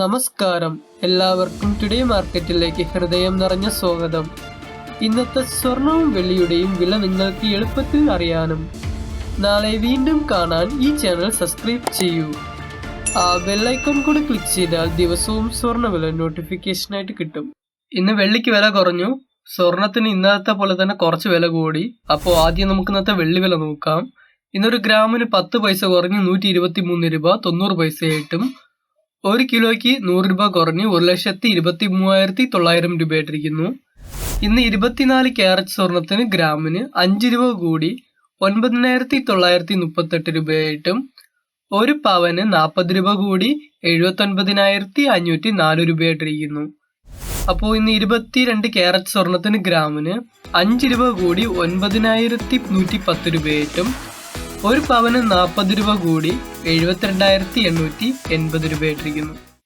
നമസ്കാരം. എല്ലാവർക്കും ടുഡേ മാർക്കറ്റിലേക്ക് ഹൃദയം നിറഞ്ഞ സ്വാഗതം. ഇന്നത്തെ സ്വർണവും വെള്ളിയുടെയും വില നിങ്ങൾക്ക് എളുപ്പത്തിൽ അറിയാനും. നാളെ വീണ്ടും കാണാൻ ഈ ചാനൽ സബ്സ്ക്രൈബ് ചെയ്യൂ. ആ ബെല്ലൈക്കൺ കൂടി ക്ലിക്ക് ചെയ്താൽ ദിവസവും സ്വർണ വില നോട്ടിഫിക്കേഷനായിട്ട് കിട്ടും. ഇന്ന് വെള്ളിക്ക് വില കുറഞ്ഞു. സ്വർണത്തിന് ഇന്നത്തെ പോലെ തന്നെ കുറച്ച് വില കൂടി. അപ്പോൾ ആദ്യം നമുക്ക് ഇന്നത്തെ വെള്ളി വില നോക്കാം. ഇന്നൊരു ഗ്രാമിന് പത്ത് പൈസ കുറഞ്ഞ് നൂറ്റി ഇരുപത്തി മൂന്ന് രൂപ തൊണ്ണൂറ് പൈസയായിട്ടും ഒരു കിലോയ്ക്ക് നൂറ് രൂപ കുറഞ്ഞ് ഒരു ലക്ഷത്തി ഇരുപത്തി മൂവായിരത്തി തൊള്ളായിരം രൂപയായിട്ടിരിക്കുന്നു. ഇന്ന് ഇരുപത്തിനാല് ക്യാരറ്റ് സ്വർണത്തിന് ഗ്രാമിന് അഞ്ച് രൂപ കൂടി ഒൻപതിനായിരത്തി തൊള്ളായിരത്തി മുപ്പത്തെട്ട് രൂപയായിട്ടും ഒരു പവന് നാൽപ്പത് രൂപ കൂടി എഴുപത്തൊൻപതിനായിരത്തി അഞ്ഞൂറ്റി നാല് രൂപയായിട്ടിരിക്കുന്നു. അപ്പോൾ ഇന്ന് ഇരുപത്തിരണ്ട് ക്യാരറ്റ് സ്വർണത്തിന് ഗ്രാമിന് അഞ്ച് രൂപ കൂടി ഒൻപതിനായിരത്തി നൂറ്റി പത്ത് രൂപയായിട്ടും ഒരു പവന് നാൽപ്പത് രൂപ കൂടി എഴുപത്തിരണ്ടായിരത്തി എണ്ണൂറ്റി എൺപത്